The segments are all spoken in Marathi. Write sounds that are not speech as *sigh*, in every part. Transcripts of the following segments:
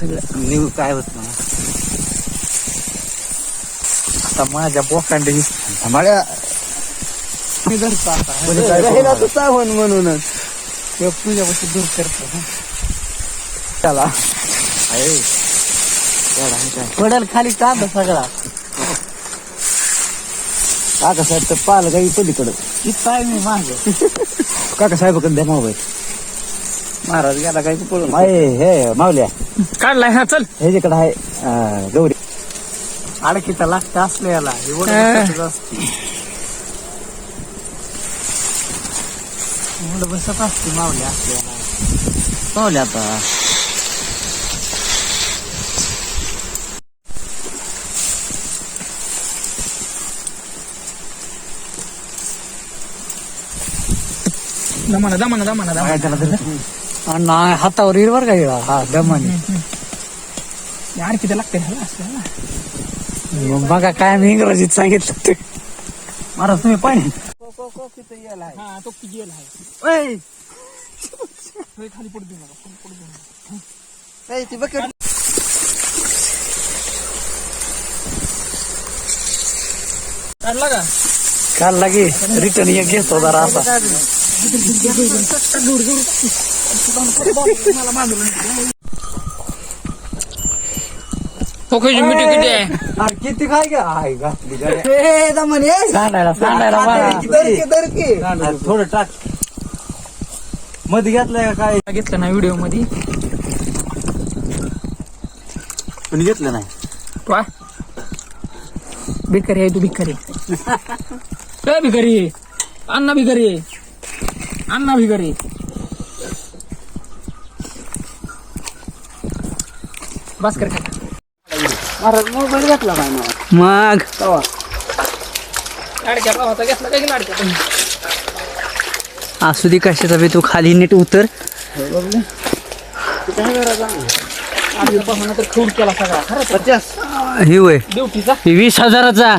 सगळं न्यू काय होत नाही. आता माझ्या बोकांडी माझ्या सावण म्हणूनच. तुझ्यापासून दूर करतो. त्याला काय. पडेल खाली कांदा सगळा. काका साहेब तर पाल गाई पलीकडं इथं आहे मी मागे. *laughs* काका साहेबाकडे द्या मोबाईल. महाराज गेला काय पळून? हे मावल्या. काढलाय हा चल. ह्याच्याकडे आहे अं, गौरी. अडकीचा लागत असले याला? हे वडून हा. बसतच असते. मुलं बसत असते मावली असल्याला मावल्या आता. दमाना दमाना दमाना दमाना. काय त्याला? आणि ना- हातावर हिरवर का हिरा हा दमाने. यार किती लागते ह्याला असल्याला मग बघा काय मी इंग्रजीत सांगितलं ते. महाराज तुम्ही पाणी. हा तो किती गेला आहे. होय, खाली पडू दे मला खाली पडू दे मला. काढला का? काल लागे रिटर्न एक घेतो जरा असा. *laughs* पोखरीची मिठी किती आहे? अरे किती काय का आहे घातली गाड्या. सांडायला सांडायला मारा अरे थोडं टाक. मध्ये घेतलंय का काय? घेतलं ना व्हिडिओमध्ये. पण घेतलं नाही? वा भिकारी आहे तू भिकारी. काय भिकारी? अण्णा भिकारी. अण्णा भिकारी. बस कर काय महाराज मोबाईल घेतला काय ना मग? लाडक्या भावाचा घेतला काय की लाडक्या? पण असू दे कशाचा बी तू खाली नीट उतर. आधीपासून तर खून केला सगळा. खरंच ही वय ड्युटीचा? वीस हजाराचा.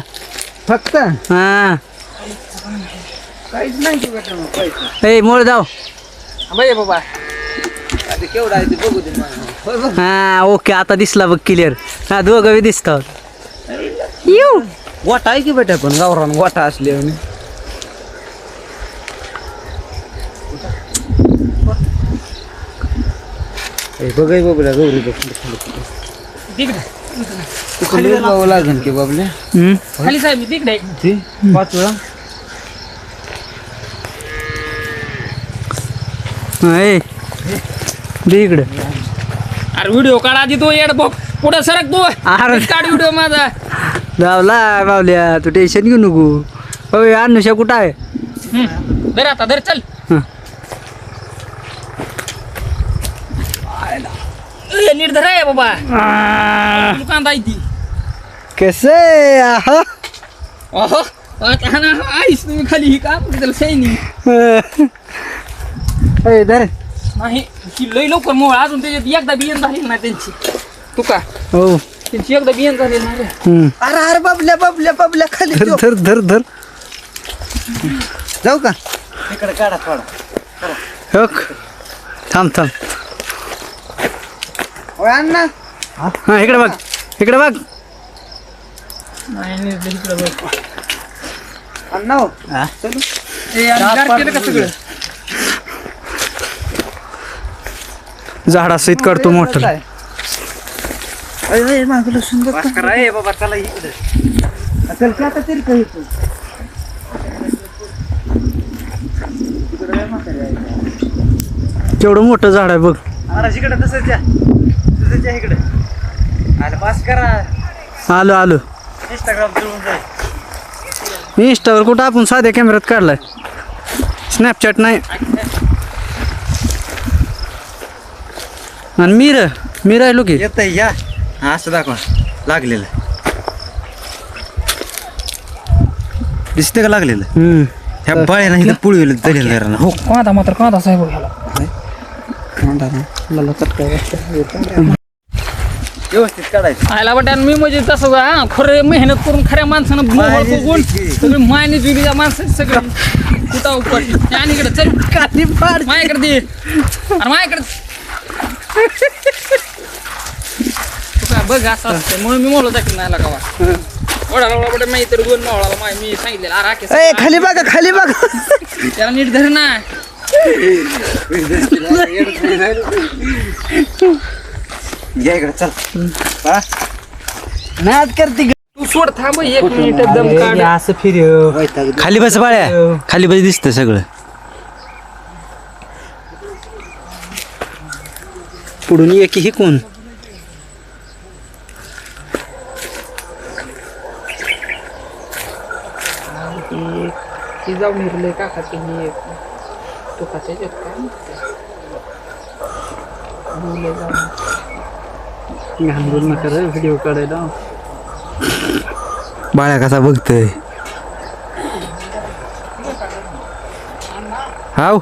फक्त? हा. काहीच नाही की बेटा मग पैसे. ए मोळ जाव. बाई बाबा. आता केवढा आहे ते बघू दे मला. हा ओके आता दिसला बघ क्लिअर हा दोघं बी दिसतात. येऊ. गोटा आहे की बेटा पण? गावरान गोटा असले बघाय बाबूला गौरी तिकडे. खाली बघावं लागेल की बाबले हम्म. खाली साहेब तिकडे. एक. ती? पाच वेळा. हा, इकडे. अरे व्हिडिओ काढ आधी तो येड बघ. पुढे सरक तू. अरे. काढ व्हिडिओ माझा. लावला बावल्या तू टेन्शन घेऊ नको. होय अनुषा कुठं आहे? हम्म. धर आता धर चल. हं. ए, नीट धर आहे बाबा. कांदा आहे ती. कसे आहा? अहो आता ना आईस तुम्ही खाली ही का? त्याला सैनी ए, धर. नाही ही लई लवकर मोळ अजून त्याच्यात एकदा बियन झाली ना त्यांची. तू का? हो. त्यांची एकदा बियन झाली ना रे. हम्म. अरे अरे बाबल्या बाबल्या बाबल्या खाली धर धर धर धर. जाऊ का? इकडे काढा थोडा. हो थांब थांब. होय अण्णा? हा इकडे बघ. इकडे बघ. नाही इकडं बघ. अण्णा हो. हा. चलू. ए, आणि गार केलं का सगळं झाडा सहित करतो मोठं काय? अय, अय, मागं लसूण बघ का. बाबा चला इकडे चल की आता तरी काही तू केवढं मोठं झाड आहे बघ महाराज इकडे तसंच या. तसंच या इकडे. अरे पास करा. आलो आलो. इंस्टाग्राम जुळून जाईल. मी इंस्टावर कुठं आपण साध्या कॅमेऱ्यात काढलाय? स्नॅपचॅट नाही. आणि मी र मी राहिलो की येत या. हा असं दाखवा. लागलेलं. दिसतं का लागलेलं? हम्म. ह्या बाळ्यानं इथं पुळीला दिलेलं जरा हो. कांदा मात्र कांदा साहेब घ्याला व्यवस्थित काढायचं. आयला वाटत मी म्हणजे तसं हा खरं मेहनत करून खऱ्या माणसानं मोहर बघून सगळी मायने जुली त्या माणसाची सगळी. कुठं उपट आणि इकडे चल. माझ्याकडे दे. अरे माझ्याकडे बघ असं असतं म्हणून मी मोहला दाखल नाही लागावा. ओढाला ओढा मी तर दोन माय मी सांगितलेलं अरे राकेश. ए खाली बघा खाली बघा. त्याला नीट धर ना. या इकडे चल. हा? नाद करते तू सोड थांब एक मिनिट दम काढ. असं फिर खाली बस बाळ्या. खाली बस दिसतं सगळं. पुढून ये की ही कोण? जाऊन निर्लय का खाते मी तो खाते काय घालून नका रे व्हिडिओ काढायला बाळ्या कसा बघतोय? हाव?